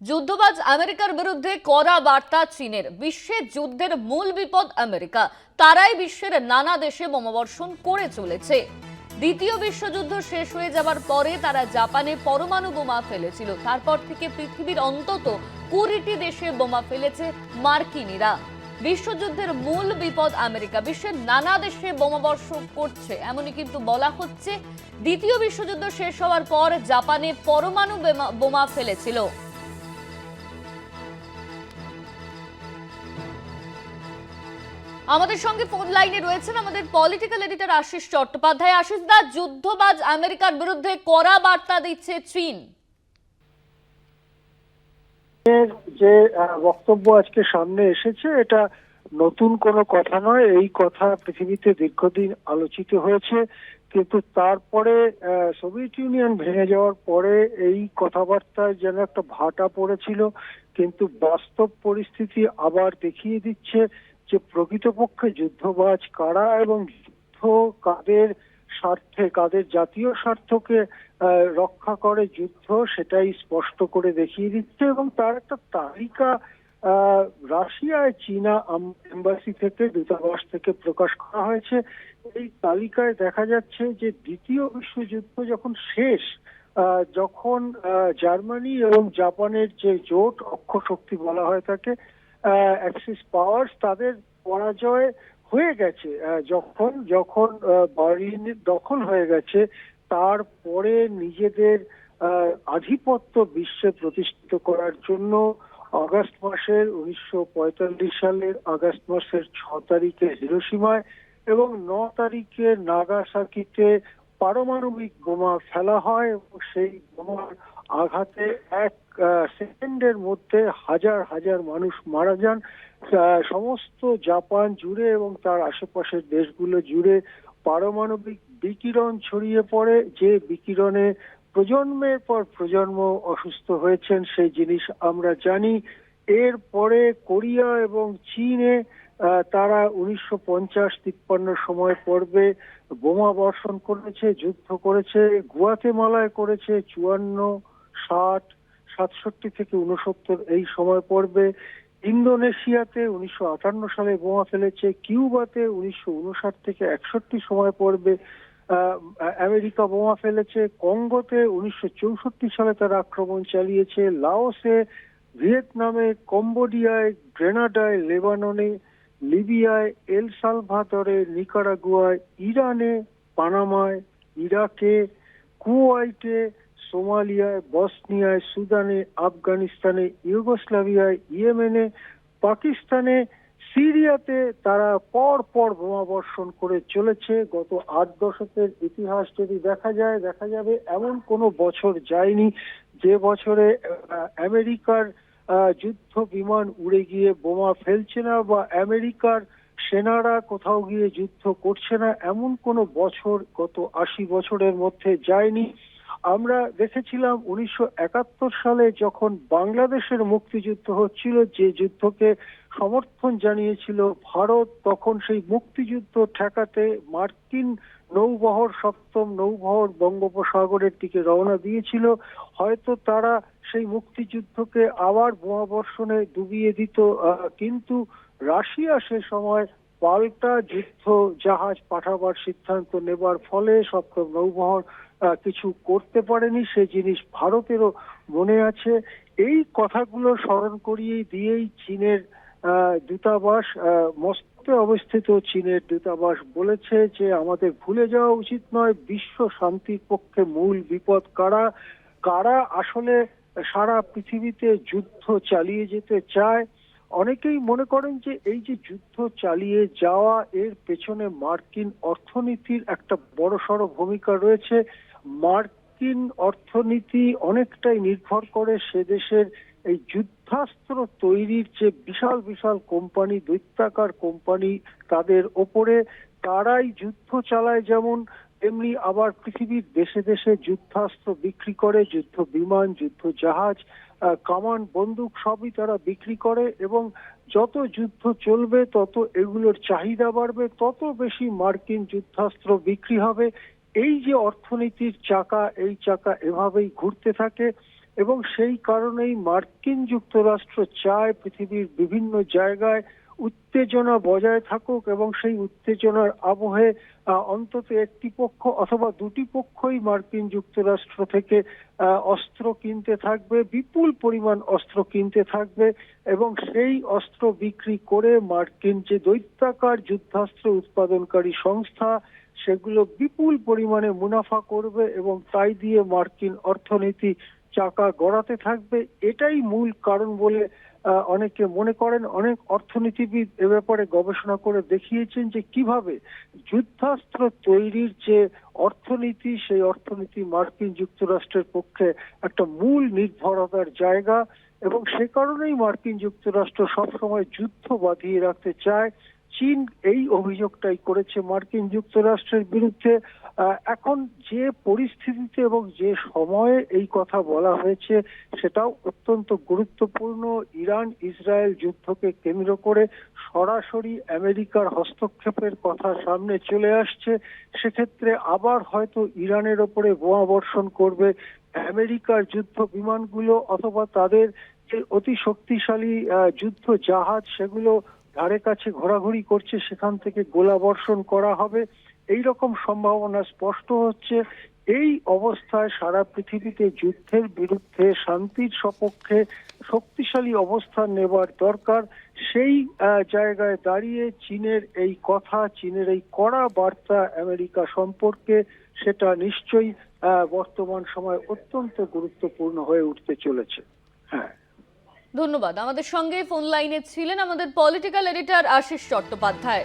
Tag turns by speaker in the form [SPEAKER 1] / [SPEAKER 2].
[SPEAKER 1] যুদ্ধবাজ আমেরিকার বিরুদ্ধে কড়া বার্তা চীনের। বিশ্বের যুদ্ধের মূল বিপদ আমেরিকা। তারাই বিশ্বের নানা দেশে বোমাবর্ষণ করে চলেছে। দ্বিতীয় বিশ্বযুদ্ধ শেষ হয়ে যাবার পরে তারা জাপানে পরমাণু বোমা ফেলেছিল। তারপর থেকে পৃথিবীর অন্তত কুড়িটি দেশে বোমা ফেলেছে মার্কিনীরা। বিশ্বযুদ্ধের মূল বিপদ আমেরিকা। বিশ্বের নানা দেশে বোমাবর্ষণ করছে, এমনই কিন্তু বলা হচ্ছে। দ্বিতীয় বিশ্বযুদ্ধ শেষ হওয়ার পর জাপানে পরমাণু বোমা ফেলেছিল। আমাদের সঙ্গে ফোন লাইনে রয়েছেন আমাদের পলিটিক্যাল এডিটর আশিস চট্টোপাধ্যায়। আশিস দা, যুদ্ধবাজ আমেরিকার বিরুদ্ধে কড়া বার্তা দিচ্ছে চীন।
[SPEAKER 2] যে বক্তব্য আজকে সামনে এসেছে, এটা নতুন কোনো কথা নয়। এই কথা পৃথিবীতে দীর্ঘদিন আলোচিত হয়েছে, কিন্তু তারপরে সোভিয়েত ইউনিয়ন ভেঙে যাওয়ার পরে এই কথাবার্তায় যেন একটা ভাটা পড়েছিল, কিন্তু বাস্তব পরিস্থিতি আবার দেখিয়ে দিচ্ছে যে প্রকৃতপক্ষে যুদ্ধবাজ কারা এবং যুদ্ধ কাদের স্বার্থে, কাদের জাতীয় স্বার্থকে রক্ষা করে যুদ্ধ, সেটাই স্পষ্ট করে দেখিয়ে দিচ্ছে এবং তার একটা তালিকা রাশিয়ায় চীনা এম্বাসি থেকে, দূতাবাস থেকে প্রকাশ করা হয়েছে। এই তালিকায় দেখা যাচ্ছে যে দ্বিতীয় বিশ্বযুদ্ধ যখন শেষ যখন জার্মানি এবং জাপানের যে জোট, অক্ষ শক্তি বলা হয় তাকে অ্যাক্সিস পাওয়ার্স তাদের পরাজয় হয়ে গেছে। যখন যখন বার্লিন দখল হয়ে গেছে, তারপরে নিজেদের আধিপত্য বিশ্বে প্রতিষ্ঠিত করার জন্য আগস্ট মাসের উনিশশো পঁয়তাল্লিশ সালের আগস্ট মাসের ছ তারিখে হিরোসীমায় এবং ন তারিখে নাগাসাকিতে পারমাণবিক বোমা ফেলা হয় এবং সেই বোমার আঘাতে এক সেকেন্ডের মধ্যে হাজার হাজার মানুষ মারা যান। সমস্ত জাপান জুড়ে এবং তার আশেপাশের দেশগুলো জুড়ে পারমাণবিক বিকিরণ ছড়িয়ে পড়ে। যে বিকিরণে প্রজন্মের পর প্রজন্ম অসুস্থ হয়েছেন, সেই জিনিস আমরা জানি। এরপরে কোরিয়া এবং চীনে তারা উনিশশো পঞ্চাশ তিপ্পান্ন সময় পর্বে বোমা বর্ষণ করেছে, যুদ্ধ করেছে, গুয়াতেমালায় করেছে, চুয়ান্ন ষাট, সাতষট্টি থেকে উনসত্তর এই সময় পর্বে ইন্দোনেশিয়াতে উনিশশো আটান্ন সালে বোমা ফেলেছে, কিউবাতে উনিশশো উনষাট থেকে একষট্টি সময় পর্বে আমেরিকা বোমা ফেলেছে, কঙ্গোতে উনিশশো চৌষট্টি সালে তার আক্রমণ চালিয়েছে, লাওসে, ভিয়েতনামে, কম্বোডিয়ায়, গ্রেনাডায়, লেবাননে, লিবিয়ায়, এল সালভাদরে, নিকারাগুয়ায়, ইরানে, পানামায়, ইরাকে কুয়াইটে সোমালিয়ায়, বসনিয়ায়, সুদানে, আফগানিস্তানে, ইউগোস্লাভিয়ায়, ইয়েমেনে, পাকিস্তানে, সিরিয়াতে তারা পর পর বোমা বর্ষণ করে চলেছে। গত আট দশকের ইতিহাস যদি দেখা যায়, দেখা যাবে এমন কোনো বছর যায়নি যে বছরে আমেরিকার যুদ্ধ বিমান উড়ে গিয়ে বোমা ফেলছে না বা আমেরিকার সেনারা কোথাও গিয়ে যুদ্ধ করছে না, এমন কোনো বছর গত আশি বছরের মধ্যে যায়নি। আমরা দেখেছিলাম উনিশশো একাত্তর সালে যখন বাংলাদেশের মুক্তিযুদ্ধ হচ্ছিল, যে যুদ্ধকে সমর্থন জানিয়েছিল ভারত, তখন সেই মুক্তিযুদ্ধ ঠেকাতে মার্কিন নৌবহর, সপ্তম নৌবহর বঙ্গোপসাগরের দিকে রওনা দিয়েছিল। হয়তো তারা সেই মুক্তিযুদ্ধকে আবার বোমা বর্ষণে ডুবিয়ে দিত কিন্তু রাশিয়া সে সময় পাল্টা যুদ্ধ জাহাজ পাঠাবার সিদ্ধান্ত নেবার ফলে সপ্তম নৌবহর কিছু করতে পারেনি, সে জিনিস ভারতেরও মনে আছে। এই কথাগুলো স্মরণ করিয়ে দিয়েই চীনের দূতাবাস মস্কোতে অবস্থিত চীনের দূতাবাস বলেছে যে আমাদের ভুলে যাওয়া উচিত নয়, বিশ্ব শান্তির পক্ষে মূল বিপদ কারা? কারা আসলে সারা পৃথিবীতে যুদ্ধ চালিয়ে যেতে চায়? অনেকেই মনে করেন যে এই যে যুদ্ধ চালিয়ে যাওয়া, এর পেছনে মার্কিন অর্থনীতির একটা বড়সড় ভূমিকা রয়েছে। মার্কিন অর্থনীতি অনেকটাই নির্ভর করে সে দেশের এই যুদ্ধাস্ত্র তৈরির যে বিশাল বিশাল কোম্পানি দৈত্যাকার কোম্পানি তাদের ওপরে, তারাই যুদ্ধ চালায় যেমন তেমনি আবার পৃথিবীর দেশে দেশে যুদ্ধাস্ত্র বিক্রি করে, যুদ্ধ বিমান, যুদ্ধ জাহাজ কামান, বন্দুক সবই তারা বিক্রি করে এবং যত যুদ্ধ চলবে, তত এগুলোর চাহিদা বাড়বে, তত বেশি মার্কিন যুদ্ধাস্ত্র বিক্রি হবে। এই যে অর্থনীতির চাকা, এই চাকা এভাবেই ঘুরতে থাকে এবং সেই কারণেই মার্কিন যুক্তরাষ্ট্র চায় পৃথিবীর বিভিন্ন জায়গায় উত্তেজনা বজায় থাকুক এবং সেই উত্তেজনার আবহে অন্তত একটি পক্ষ অথবা দুটি পক্ষই মার্কিন যুক্তরাষ্ট্র থেকে অস্ত্র কিনতে থাকবে, বিপুল পরিমাণ অস্ত্র কিনতে থাকবে এবং সেই অস্ত্র বিক্রি করে মার্কিন যে দৈত্যাকার যুদ্ধাস্ত্র উৎপাদনকারী সংস্থা, সেগুলো বিপুল পরিমাণে মুনাফা করবে এবং তাই দিয়ে মার্কিন অর্থনীতি চাকা গড়াতে থাকবে। এটাই মূল কারণ বলে অনেকে মনে করেন, অনেক অর্থনীতিবিদ এ ব্যাপারে গবেষণা করে দেখিয়েছেন যে কীভাবে যুদ্ধাস্ত্র তৈরির যে অর্থনীতি, সেই অর্থনীতি মার্কিন যুক্তরাষ্ট্রের পক্ষে একটা মূল নির্ভরতার জায়গা এবং সে কারণেই মার্কিন যুক্তরাষ্ট্র সবসময় যুদ্ধ বাঁধিয়ে রাখতে চায়। চীন এই অভিযোগটাই করেছে মার্কিন যুক্তরাষ্ট্রের বিরুদ্ধে। এখন যে পরিস্থিতিতে এবং যে সময়ে এই কথা বলা হয়েছে, সেটাও অত্যন্ত গুরুত্বপূর্ণ। ইরান ইসরায়েল যুদ্ধকে কেন্দ্র করে সরাসরি আমেরিকার হস্তক্ষেপের কথা সামনে চলে আসছে। সেক্ষেত্রে আবার হয়তো ইরানের ওপরে বোমা বর্ষণ করবে। আমেরিকার যুদ্ধ বিমানগুলো অথবা তাদের যে অতি শক্তিশালী যুদ্ধ জাহাজ, সেগুলো ধারে কাছে ঘোরাঘুরি করছে, সেখান থেকে গোলা বর্ষণ করা হবে। এই রকম সম্ভাবনা স্পষ্ট হচ্ছে। এই অবস্থায় সারা পৃথিবীতে যুদ্ধের বিরুদ্ধে শান্তির সপক্ষে শক্তিশালী অবস্থান নেবার দরকার। সেই জায়গায় দাঁড়িয়ে চীনের এই কথা, চীনের এই কড়া বার্তা আমেরিকা সম্পর্কে, সেটা নিশ্চয়ই বর্তমান সময় অত্যন্ত গুরুত্বপূর্ণ হয়ে উঠতে চলেছে। হ্যাঁ।
[SPEAKER 1] ধন্যবাদ। আমাদের সঙ্গে ফোন লাইনে ছিলেন আমাদের পলিটিক্যাল এডিটর আশিস চট্টোপাধ্যায়।